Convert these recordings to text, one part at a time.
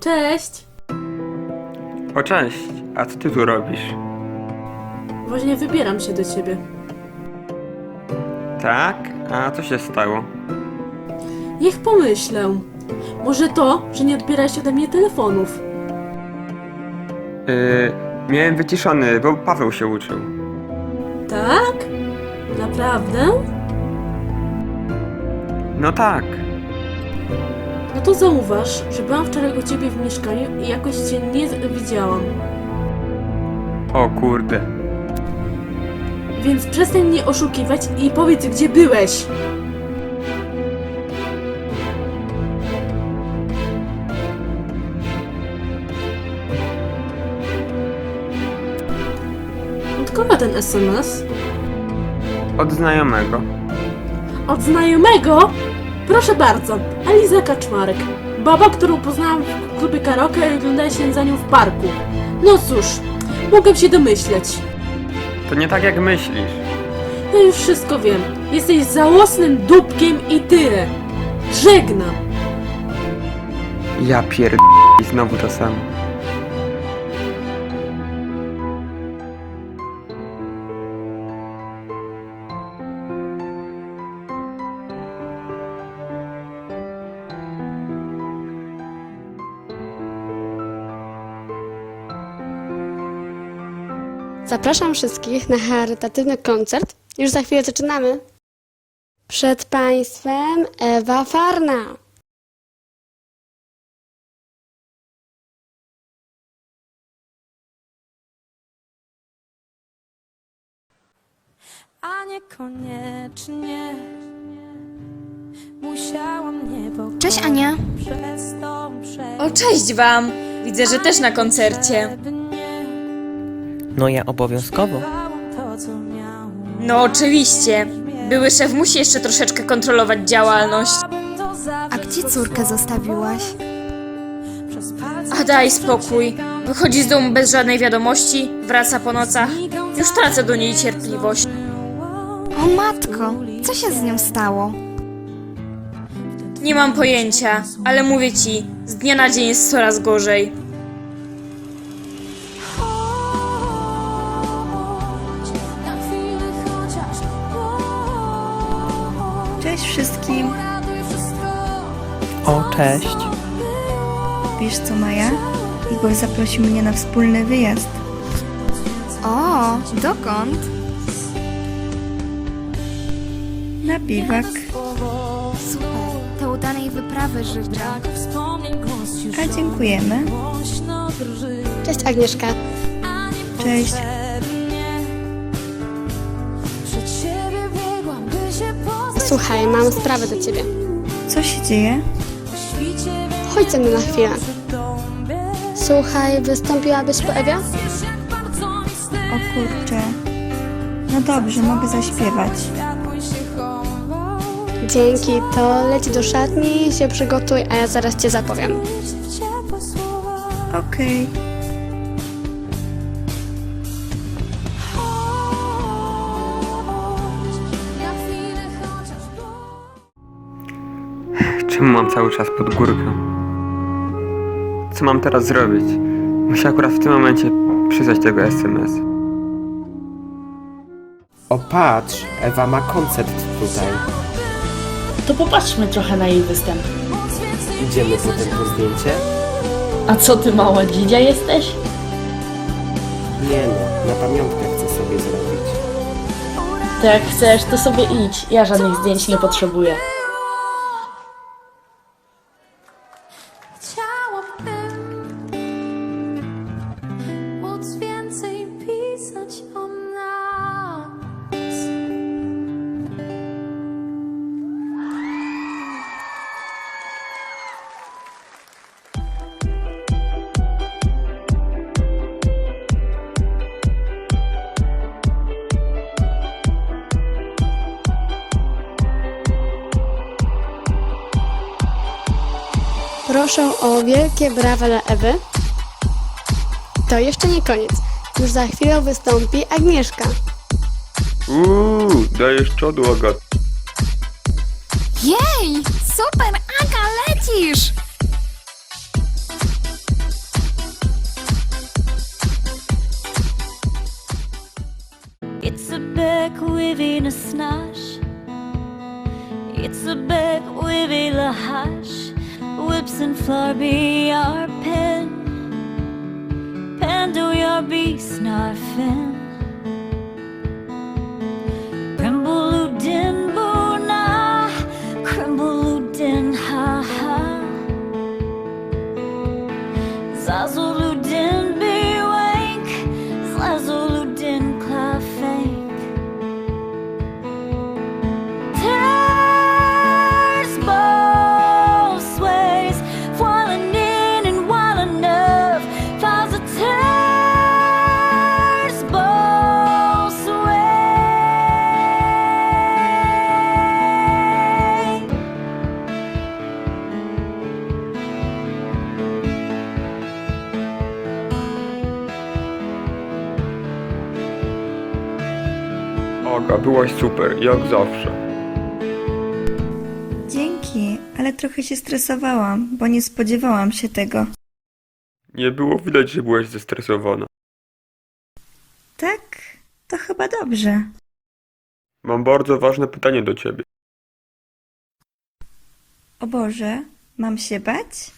Cześć! O cześć, a co ty tu robisz? Właśnie wybieram się do ciebie. Tak? A co się stało? Niech pomyślę. Może to, że nie odbierałeś ode mnie telefonów. Yy, miałem wyciszony, bo Paweł się uczył. Tak? Naprawdę? No tak. To zauważ, że byłam wczoraj u ciebie w mieszkaniu i jakoś cię nie widziałam. O kurde. Więc przestań mnie oszukiwać i powiedz, gdzie byłeś. Od kogo ten SMS? Od znajomego. Od znajomego? Proszę bardzo, Aliza Kaczmarek. Baba, którą poznałam w klubie karaoke i oglądała się za nią w parku. No cóż, mogę się domyśleć. To nie tak jak myślisz. Ja już wszystko wiem. Jesteś żałosnym dupkiem i tyle. Żegnam. Ja pierd... i znowu to samo. Zapraszam wszystkich na charytatywny koncert. Już za chwilę zaczynamy. Przed Państwem Ewa Farna. a niekoniecznie musiałam nie pokochać Cześć Ania. przez tą O, cześć wam! Widzę, że też na koncercie. No ja obowiązkowo. To, co miało. No oczywiście. Były szef musi jeszcze troszeczkę kontrolować działalność. A gdzie córkę zostawiłaś? A daj spokój. Wychodzi z domu bez żadnej wiadomości, wraca po nocach. Już tracę do niej cierpliwość. O matko, co się z nią stało? Nie mam pojęcia, ale mówię ci, z dnia na dzień jest coraz gorzej. Cześć wszystkim. O, cześć. Wiesz co, Maja? Igor zaprosił mnie na wspólny wyjazd. O, dokąd? Na biwak. Super, to udanej wyprawy życzę. A dziękujemy. Cześć Agnieszka. Cześć. Słuchaj, mam sprawę do Ciebie. Co się dzieje? Chodź ze mną na chwilę. Słuchaj, wystąpiłabyś po Ewie? O kurczę. No dobrze, mogę zaśpiewać. Dzięki, to leci do szatni, się przygotuj, a ja zaraz Cię zapowiem. Okej. Czemu mam cały czas pod górkę? Co mam teraz zrobić? Muszę akurat w tym momencie przysłać tego SMS. O patrz, Ewa ma koncert tutaj. To popatrzmy trochę na jej występ. Idziemy potem po zdjęcie? A co ty mała dzidzia jesteś? Nie no, na pamiątkę chcę sobie zrobić. To jak chcesz, to sobie idź. Ja żadnych zdjęć nie potrzebuję. Proszę o wielkie brawa dla Ewy. To jeszcze nie koniec. Już za chwilę wystąpi Agnieszka. Uuu, dajesz czodu, Agat. Jej, super, Aga, lecisz! lips and floor be our pen. Pen do your be snarfin. Crimbaludin buna, crimbaludin ha ha. Zazulu. Aga, byłaś super, jak zawsze. Dzięki, ale trochę się stresowałam, bo nie spodziewałam się tego. Nie było widać, że byłaś zestresowana. Tak? To chyba dobrze. Mam bardzo ważne pytanie do ciebie. O Boże, mam się bać?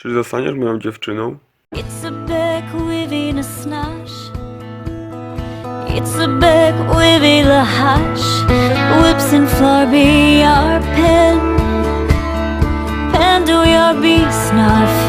Czy zostaniesz moją dziewczyną? It's a within a snash. It's a big wavy the hash Whips and floor be our pen. Pen do your beast, not